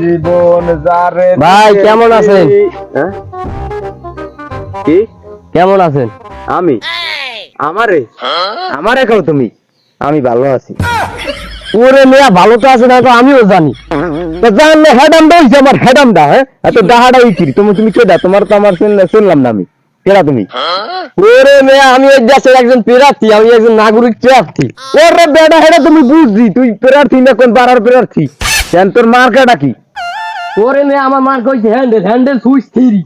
জীবন যারে ভাই, কেমন আছেন? হ্যাঁ? কি? কেমন আছেন? আমি? আমারে? আমারে কও তুমি? আমি ভালো আছি। ওরে মেয়া ভালো তো আছে না তো আমিও জানি। তো জানলে হেডামটা হইছে আমার হেডামটা হ্যাঁ? এত ডাহাটা হইছি তুমি তুমি কেডা তোমার তো আমার শুনলাম না আমি। কেডা তুমি? ওরে মেয়া, আমি এই দেশের একজন প্রার্থী আমি একজন নাগরিক প্রার্থী ওরে বেটা হেডা তুমি বুঝছি তুই প্রার্থী না কোন পাড়ার প্রার্থী কেন তোর মার্কাটা কি? ওরে মেয়া, আমার মার্ক হইছে হ্যান্ডেল হ্যান্ডেল সুইচ থ্রি।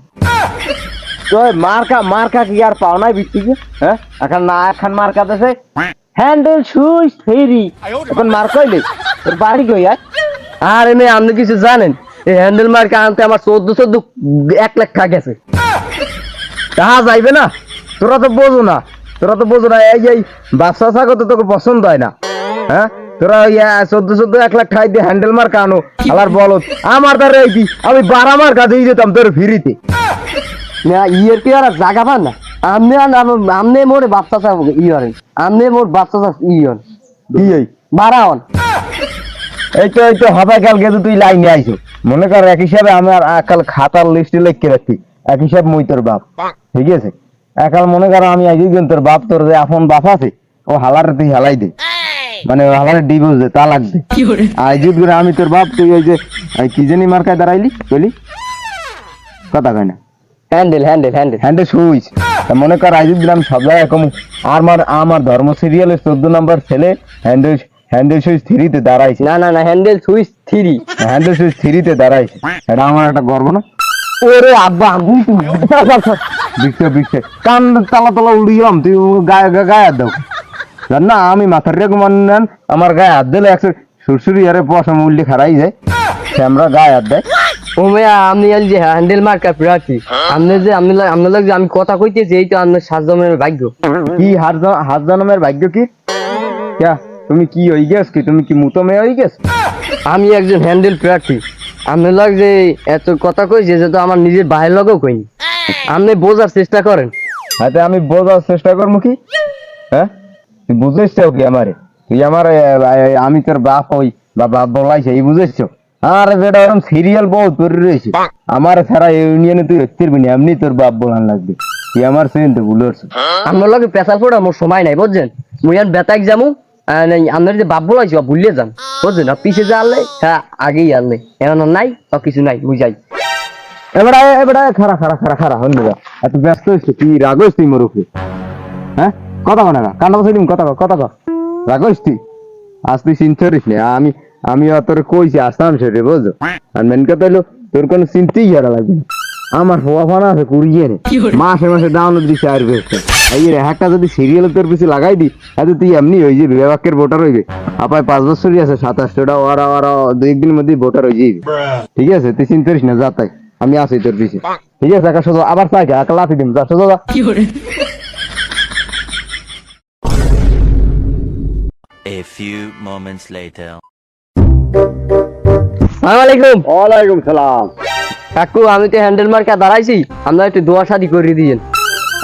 তো মার্কা মার্কা কি আর পাও নাই বিক্রি হ্যাঁ? এখন না, এখন মার্কা দেছে হ্যান্ডেল সুইচ ফেরি এখন মার কইলে? তোর বাড়ি কই আর আরে মেয়ে, আপনি কিছু জানেন? এই হ্যান্ডেল মার্কে আনতে আমার চোদ্দ চোদ্দ এক লাখ টাকা গেছে। তাহা যাইবে না। তোরা তো বোঝো না। তোরা তো বোঝো না এই এই বাচ্চা থাকো তো তোকে পছন্দ হয় না। হ্যাঁ? তোরা ওই চোদ্দ চোদ্দ এক লাখ টাকা দিয়ে হ্যান্ডেল মার্কা আনো আবার বলো আমার দ্বারা এই আমি বারা মার্কা দিয়ে যেতাম তোর ফ্রিতে। না ইয়ের কি আর জায়গা পান না? আমনে আমনে মোরে বাচ্চা চা ই আমনে মোর বাচ্চা চা ই হন। ই বারা হন। এই তো এই তো হবাই কাল গেছে তুই লাইনে আইছো। মনে কর এক হিসাবে আমার কাল খাতার লিস্টে লিখে রাখছি এক হিসাব মুই তোর বাপ। ঠিক আছে? একাল মনে কর আমি কিন্তু তোর বাপ তোর যে আপন বাপ আছে ও হালারে তুই হালাই দে। মানে ও হালারে ডিভোর্স দে তালাক দে আইজি করে? আমি তোর বাপ তুই ওই যে কি জানি মার্কায় দাঁড়াইলি বলি কথা কয় না। Handle handle handle handle switch মনে কর আইজি দিলাম সব জায়গায় কম। আমার আমার ধর্ম সিরিয়ালের চোদ্দ নম্বর ছেলে হ্যান্ডেল হ্যান্ডেল সুইচ থ্রিতে দাঁড়াইছে। না না না handle switch three. Handle switch থ্রিতে দাঁড়াইছে। এটা আমার একটা গর্ব না? ওরে আব্বা আমি বিচ্ছে বিচ্ছে কান তালা তালা উড়ি গেলাম তুই গায়ে গায়ে হাত দাও। জান না আমি মাথার রেখে মান নেন আমার গায়ে হাত দিলে একশো সুরসুরি আরে পশম উল্লি খারাই যায়। আমরা গায়ে হাত দেয়। ও মেয়া আপনি এই যে হ্যান্ডেল মার্কা প্রার্থী আপনি যে আপনি আপনার লাগে আমি কথা কইতেছি এই তো আপনার সাত জন্মের ভাগ্য। কি হাত জন- হাত জন্মের ভাগ্য কি? তুমি কি হই গেছ কি? তুমি কি মুতো মেয়ে হই গেছ? আমি একজন হ্যান্ডেল প্রার্থী। আপনার লাগ যে এত কথা কইছে যে তো আমার নিজের ভাইয়ের লগেও কইনি। আপনি বোঝার চেষ্টা করেন। হাতে আমি বোঝার চেষ্টা করব কি? হ্যাঁ? তুই বুঝেছ কি আমারে? তুই আমার আমি তোর বাপ হই বা বাপ বলাইছে এই বুঝেছ আরে বেটা ওরকম সিরিয়াল বহুত করে রয়েছে। আমার সারা ইউনিয়নে তুই রাখতে পারবি না এমনি তোর বাপ বলান লাগবে। তুই আমার সেন তো ভুল আমার লগে পেশাল পড়া মোর সময় নাই বুঝছেন? মুই আর বেতাক যামু যে বাপ বলাইছি ভুলিয়ে যাম। বুঝছেন আর পিছে যা আনলে হ্যাঁ আগেই আনলে। নাই, আর কিছু নাই এবারে খারা খারা খারা খারা হন যা এত ব্যস্ত তুই রাগ তুই মোর উপরে হ্যাঁ? কথা না কান্না বসাই দিম, কথা কথা কো রাগ হইছিস তুই? আজ তুই চিন্তা না, আমি আমি তোর কইছি আসতাম সেটা বুঝছ? আর মেন কথা হলো তোর কোনো চিন্তাই করা লাগবে। না আমার হওয়া ফানা আছে কুড়িয়ে রে মাসে মাসে ডাউনলোড দিছে আর বেশটা এই রে একটা যদি সিরিয়াল তোর পিছে লাগাই দি এত তুই এমনি হয়ে যাবি বিভাগের ভোটার হইবে। আপায় পাঁচ বছরই আছে সাতাশটা ওরা ওরা দুই একদিনের মধ্যে ভোটার হয়ে যাবি ঠিক আছে? তুই চিন্তা করিস না যা তাই। আমি আছি তোর পিছে। ঠিক আছে একা সোজা আবার চাই একা লাফি দিম যা সোজা যা। A few moments later. আলাইকুম। সালাম। কাকু আমি তো হ্যান্ডেল মার্কা দাঁড়াইছি। আপনারা একটু দোয়া শাদি করে দিয়েন।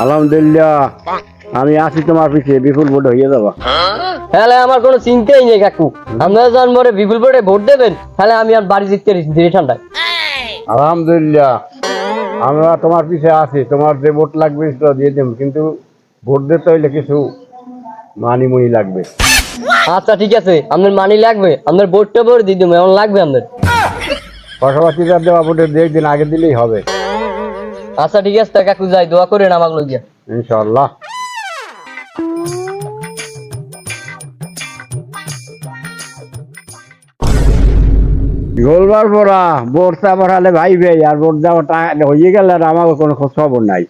আলহামদুলিল্লাহ। আমি আছি তোমার পিছিয়ে বিপুল ভোট হয়ে যাবা। তাহলে আমার কোনো চিন্তাই নেই কাকু। আপনারা যখন বিপুল ভোটে ভোট দেবেন তাহলে আমি আর বাড়ি জিততে ধীরে ঠান্ডায়। আলহামদুলিল্লাহ। আমরা তোমার পিছে আছি তোমার যে ভোট লাগবে সেটা দিয়ে দেব কিন্তু ভোট দিতে হইলে কিছু মানিমুনি লাগবে। আচ্ছা ঠিক আছে। আপনার মানি লাগবে আপনার ভোটটা ভরে দিয়ে দেবো এমন লাগবে আপনার। দেওয়া দু একদিন আগে দিলেই হবে। আচ্ছা ঠিক আছে তা কাকু যাই দোয়া করেন লইয়া। ইনশাল্লাহ গোলবার পড়া হলে ভাইবে আর বোর্ড দেওয়াটা হয়ে গেলে আর আমাকে কোনো খোঁজ খবর নাই।